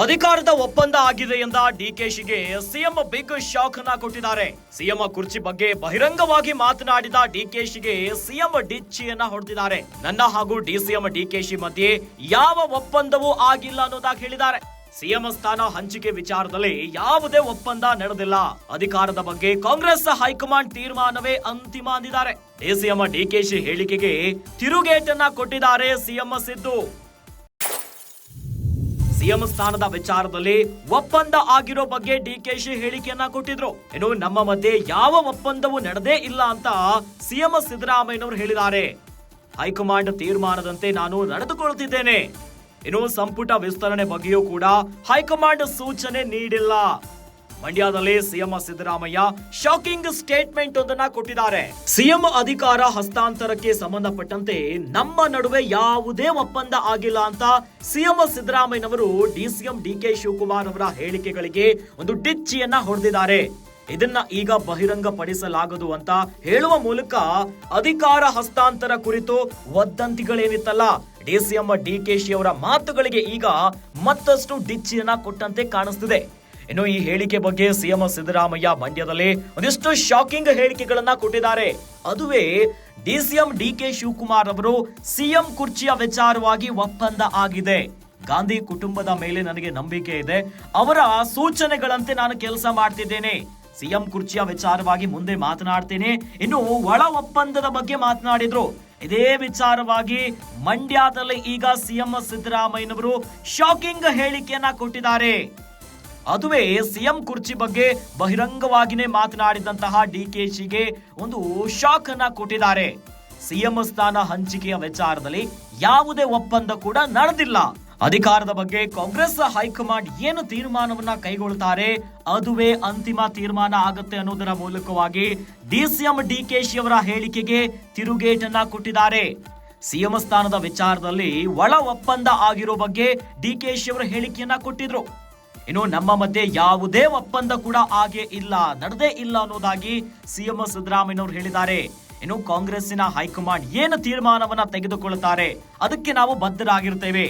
ಅಧಿಕಾರದ ಒಪ್ಪಂದ ಆಗಿದೆ ಎಂದ ಡಿಕೆಶಿಗೆ ಸಿಎಂ ಬಿಗ್ ಶಾಕ್ ಅನ್ನ ಕೊಟ್ಟಿದ್ದಾರೆ. ಸಿಎಂ ಕುರ್ಚಿ ಬಗ್ಗೆ ಬಹಿರಂಗವಾಗಿ ಮಾತನಾಡಿದ ಡಿಕೆಶಿಗೆ ಸಿಎಂ ಡಿಚ್ಚಿಯನ್ನ ಹೊಡೆದಿದ್ದಾರೆ. ನನ್ನ ಹಾಗೂ ಡಿಸಿಎಂ ಡಿಕೆಶಿ ಮಧ್ಯೆ ಯಾವ ಒಪ್ಪಂದವೂ ಆಗಿಲ್ಲ ಅನ್ನೋದಾಗಿ ಹೇಳಿದ್ದಾರೆ. ಸಿಎಂ ಸ್ಥಾನ ಹಂಚಿಕೆ ವಿಚಾರದಲ್ಲಿ ಯಾವುದೇ ಒಪ್ಪಂದ ನಡೆದಿಲ್ಲ. ಅಧಿಕಾರದ ಬಗ್ಗೆ ಕಾಂಗ್ರೆಸ್ ಹೈಕಮಾಂಡ್ ತೀರ್ಮಾನವೇ ಅಂತಿಮ ಅಂದಿದ್ದಾರೆ. ಡಿಸಿಎಂ ಡಿಕೆಶಿ ಹೇಳಿಕೆಗೆ ತಿರುಗೇಟನ್ನ ಕೊಟ್ಟಿದ್ದಾರೆ ಸಿಎಂ ಸಿದ್ದು. ಸಿಎಂ ಸ್ಥಾನದ ವಿಚಾರದಲ್ಲಿ ಒಪ್ಪಂದ ಆಗಿರೋ ಬಗ್ಗೆ ಡಿಕೆಶಿ ಹೇಳಿಕೆಯನ್ನ ಕೊಟ್ಟಿದ್ರು. ಇನ್ನು ನಮ್ಮ ಮಧ್ಯೆ ಯಾವ ಒಪ್ಪಂದವೂ ನಡೆದೇ ಇಲ್ಲ ಅಂತ ಸಿಎಂ ಸಿದ್ದರಾಮಯ್ಯನವರು ಹೇಳಿದ್ದಾರೆ. ಹೈಕಮಾಂಡ್ ತೀರ್ಮಾನದಂತೆ ನಾನು ನಡೆದುಕೊಳ್ಳುತ್ತಿದ್ದೇನೆ. ಇನ್ನು ಸಂಪುಟ ವಿಸ್ತರಣೆ ಬಗ್ಗೆಯೂ ಕೂಡ ಹೈಕಮಾಂಡ್ ಸೂಚನೆ ನೀಡಿಲ್ಲ. ಮಂಡ್ಯದಲ್ಲಿ ಸಿಎಂ ಸಿದ್ದರಾಮಯ್ಯ ಶಾಕಿಂಗ್ ಸ್ಟೇಟ್ಮೆಂಟ್ ಒಂದನ್ನ ಕೊಟ್ಟಿದ್ದಾರೆ. ಸಿಎಂ ಅಧಿಕಾರ ಹಸ್ತಾಂತರಕ್ಕೆ ಸಂಬಂಧಪಟ್ಟಂತೆ ನಮ್ಮ ನಡುವೆ ಯಾವುದೇ ಒಪ್ಪಂದ ಆಗಿಲ್ಲ ಅಂತ ಸಿಎಂ ಸಿದ್ದರಾಮಯ್ಯನವರು ಡಿಸಿಎಂ ಡಿಕೆ ಶಿವಕುಮಾರ್ ಅವರ ಹೇಳಿಕೆಗಳಿಗೆ ಒಂದು ಡಿಚ್ಚಿಯನ್ನ ಹೊಡೆದಿದ್ದಾರೆ. ಇದನ್ನ ಈಗ ಬಹಿರಂಗಪಡಿಸಲಾಗದು ಅಂತ ಹೇಳುವ ಮೂಲಕ ಅಧಿಕಾರ ಹಸ್ತಾಂತರ ಕುರಿತು ವದಂತಿಗಳೇನಿತ್ತಲ್ಲ ಡಿಸಿಎಂ ಡಿಕೆಶಿ ಅವರ ಮಾತುಗಳಿಗೆ ಈಗ ಮತ್ತಷ್ಟು ಡಿಚ್ಚಿಯನ್ನ ಕೊಟ್ಟಂತೆ ಕಾಣಿಸ್ತಿದೆ. ಇನ್ನು ಈ ಹೇಳಿಕೆ ಬಗ್ಗೆ ಸಿಎಂ ಸಿದ್ದರಾಮಯ್ಯ ಮಂಡ್ಯದಲ್ಲಿ ಒಂದಿಷ್ಟು ಶಾಕಿಂಗ್ ಹೇಳಿಕೆಗಳನ್ನ ಕೊಟ್ಟಿದ್ದಾರೆ. ಅದುವೇ ಡಿಸಿಎಂ ಡಿಕೆ ಶಿವಕುಮಾರ್ ಅವರು ಸಿಎಂ ಕುರ್ಚಿಯ ವಿಚಾರವಾಗಿ ಒಪ್ಪಂದ ಆಗಿದೆ. ಗಾಂಧಿ ಕುಟುಂಬದ ಮೇಲೆ ನನಗೆ ನಂಬಿಕೆ ಇದೆ. ಅವರ ಸೂಚನೆಗಳಂತೆ ನಾನು ಕೆಲಸ ಮಾಡ್ತಿದ್ದೇನೆ. ಸಿಎಂ ಕುರ್ಚಿಯ ವಿಚಾರವಾಗಿ ಮುಂದೆ ಮಾತನಾಡ್ತೇನೆ. ಇನ್ನು ಒಳ ಒಪ್ಪಂದದ ಬಗ್ಗೆ ಮಾತನಾಡಿದ್ರು. ಇದೇ ವಿಚಾರವಾಗಿ ಮಂಡ್ಯದಲ್ಲಿ ಈಗ ಸಿಎಂ ಸಿದ್ದರಾಮಯ್ಯನವರು ಶಾಕಿಂಗ್ ಹೇಳಿಕೆಯನ್ನ ಕೊಟ್ಟಿದ್ದಾರೆ. ಅದುವೇ ಸಿಎಂ ಕುರ್ಚಿ ಬಗ್ಗೆ ಬಹಿರಂಗವಾಗಿನೇ ಮಾತನಾಡಿದಂತಹ ಡಿಕೆಶಿಗೆ ಒಂದು ಶಾಕ್ ಅನ್ನ ಕೊಟ್ಟಿದ್ದಾರೆ. ಸಿಎಂ ಸ್ಥಾನ ಹಂಚಿಕೆಯ ವಿಚಾರದಲ್ಲಿ ಯಾವುದೇ ಒಪ್ಪಂದ ಕೂಡ ನಡೆದಿಲ್ಲ. ಅಧಿಕಾರದ ಬಗ್ಗೆ ಕಾಂಗ್ರೆಸ್ ಹೈಕಮಾಂಡ್ ಏನು ತೀರ್ಮಾನವನ್ನ ಕೈಗೊಳ್ಳುತ್ತಾರೆ ಅದುವೇ ಅಂತಿಮ ತೀರ್ಮಾನ ಆಗುತ್ತೆ ಅನ್ನೋದರ ಮೂಲಕವಾಗಿ ಡಿಸಿಎಂ ಡಿಕೆಶಿ ಅವರ ಹೇಳಿಕೆಗೆ ತಿರುಗೇಟನ್ನ ಕೊಟ್ಟಿದ್ದಾರೆ. ಸಿಎಂ ಸ್ಥಾನದ ವಿಚಾರದಲ್ಲಿ ಒಳ ಒಪ್ಪಂದ ಆಗಿರೋ ಬಗ್ಗೆ ಡಿಕೆಶಿ ಅವರ ಹೇಳಿಕೆಯನ್ನ ಕೊಟ್ಟಿದ್ರು. ಇನ್ನು ನಮ್ಮ ಮಧ್ಯೆ ಯಾವುದೇ ಒಪ್ಪಂದ ಕೂಡ ಹಾಗೆ ಇಲ್ಲ, ನಡೆದೇ ಇಲ್ಲ ಅನ್ನೋದಾಗಿ ಸಿಎಂ ಸಿದ್ದರಾಮಯ್ಯನವರು ಹೇಳಿದ್ದಾರೆ. ಇನ್ನು ಕಾಂಗ್ರೆಸ್ಸಿನ ಹೈಕಮಾಂಡ್ ಏನು ತೀರ್ಮಾನವನ್ನ ತೆಗೆದುಕೊಳ್ಳುತ್ತಾರೆ, ಅದಕ್ಕೆ ನಾವು ಬದ್ಧರಾಗಿರ್ತೇವೆ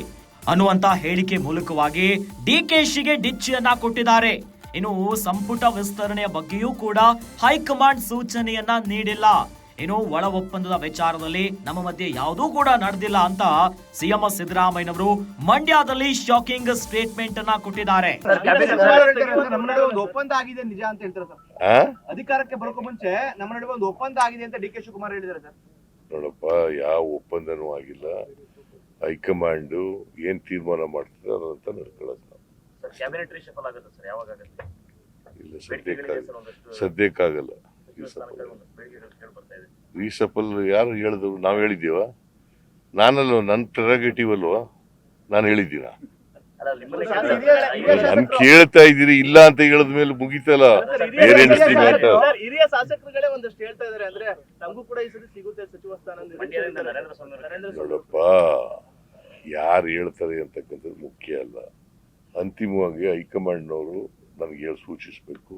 ಅನ್ನುವಂತ ಹೇಳಿಕೆ ಮೂಲಕವಾಗಿ ಡಿ ಕೆ ಶಿಗೆ ಡಿಚ್ಚಿಯನ್ನ ಕೊಟ್ಟಿದ್ದಾರೆ. ಇನ್ನು ಸಂಪುಟ ವಿಸ್ತರಣೆಯ ಬಗ್ಗೆಯೂ ಕೂಡ ಹೈಕಮಾಂಡ್ ಸೂಚನೆಯನ್ನ ನೀಡಿಲ್ಲ. ಇನ್ನು ಒಳ ಒಪ್ಪಂದದ ವಿಚಾರದಲ್ಲಿ ನಮ್ಮ ಮಧ್ಯೆ ಯಾವುದೂ ಕೂಡ ನಡೆದಿಲ್ಲ ಅಂತ ಸಿಎಂ ಸಿದ್ದರಾಮಯ್ಯನವರು ಮಂಡ್ಯದಲ್ಲಿ ಶಾಕಿಂಗ್ ಸ್ಟೇಟ್ಮೆಂಟ್ ಅನ್ನ ಕೊಟ್ಟಿದ್ದಾರೆ. ಸರ್, ಕ್ಯಾಬಿನೆಟ್ ಸಚಿವರು ಹೇಳ್ತಾರೆ ನಮ್ಮ ನಡುವೆ ಒಂದು ಒಪ್ಪಂದ ಆಗಿದೆ ನಿಜ ಅಂತ ಹೇಳ್ತಾರೆ ಸರ್. ಅಧಿಕಾರಕ್ಕೆ ಬರೋಕೆ ಮುಂಚೆ ನಮ್ಮ ನಡುವೆ ಒಂದು ಒಪ್ಪಂದ ಆಗಿದೆ ಅಂತ ಡಿ ಕೆ ಶಿವಕುಮಾರ್ ಹೇಳಿದ್ದಾರೆ ಸರ್. ನೋಡಪ್ಪ ಯಾವ ಒಪ್ಪಂದನೂ ಆಗಿಲ್ಲ. ಹೈಕಮಾಂಡ್ ಏನ್ ತೀರ್ಮಾನ ಮಾಡ್ತಾರೆ ಅದಂತ ನಡ್ಕೊಳ್ಳೋದು ನಾವು. ಕ್ಯಾಬಿನೆಟ್ ರಿಷಫಲ್ ಆಗುತ್ತೆ ಸರ್ ಯಾವಾಗ ಆಗುತ್ತೆ? ಇಲ್ಲ ಒಂದಷ್ಟು ಸದ್ಯಕ್ಕಾಗಲ್ಲ ರೀಸಫಲ್ ಯಾರು ಹೇಳಿದ್ರು? ನಾವು ಹೇಳಿದ್ದೀವ? ನಾನಲ್ಲ ನನ್ನ ಪ್ರೆರಗೇಟಿವ್ ಅಲ್ವಾ ನಾನು ಹೇಳಿದ್ದೀನ? ನಾನು ಕೇಳ್ತಾ ಇದ್ದೀರಿ ಇಲ್ಲ ಅಂತ ಹೇಳಿದ ಮೇಲೆ ಮುಗಿತಲ್ಲ. ಬೇರೆ ಹಿರಿಯ- ಎಣಿಸ್ತೀವಿ ಅಂತ? ಸರ್, ಹಿರಿಯ ಶಾಸಕರುಗಳೇ ಒಂದಷ್ಟು ಹೇಳ್ತಾ ಇದಾರೆ ಅಂದ್ರೆ ನಮಗೂ ಕೂಡ ಈ ಸತಿ ಸಿಗುತ್ತೆ ಸಚಿವ ಸ್ಥಾನ ನರೇಂದ್ರ ಸ್ವಾಮಿ ಅವರು ನರೇಂದ್ರ ಸ್ವಾಮಿ ನೋಡಪ್ಪ ಯಾರು ಹೇಳ್ತಾರೆ ಅಂತಕ್ಕಂಥದ್ದು ಮುಖ್ಯ ಅಲ್ಲ. ಅಂತಿಮವಾಗಿ ಹೈಕಮಾಂಡ್ನವರು ನನಗೆ ಹೇಳಿ ಸೂಚಿಸಬೇಕು.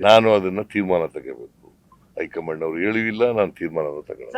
ನಾನು ಅದನ್ನ ತೀರ್ಮಾನ ತಗೋಬೇಕು ಹೈಕಮಾಂಡ್ ಅವರು ಹೇಳಿಲ್ಲ ನಾನು ತೀರ್ಮಾನ ತಗೊಳ್ಳೋದು.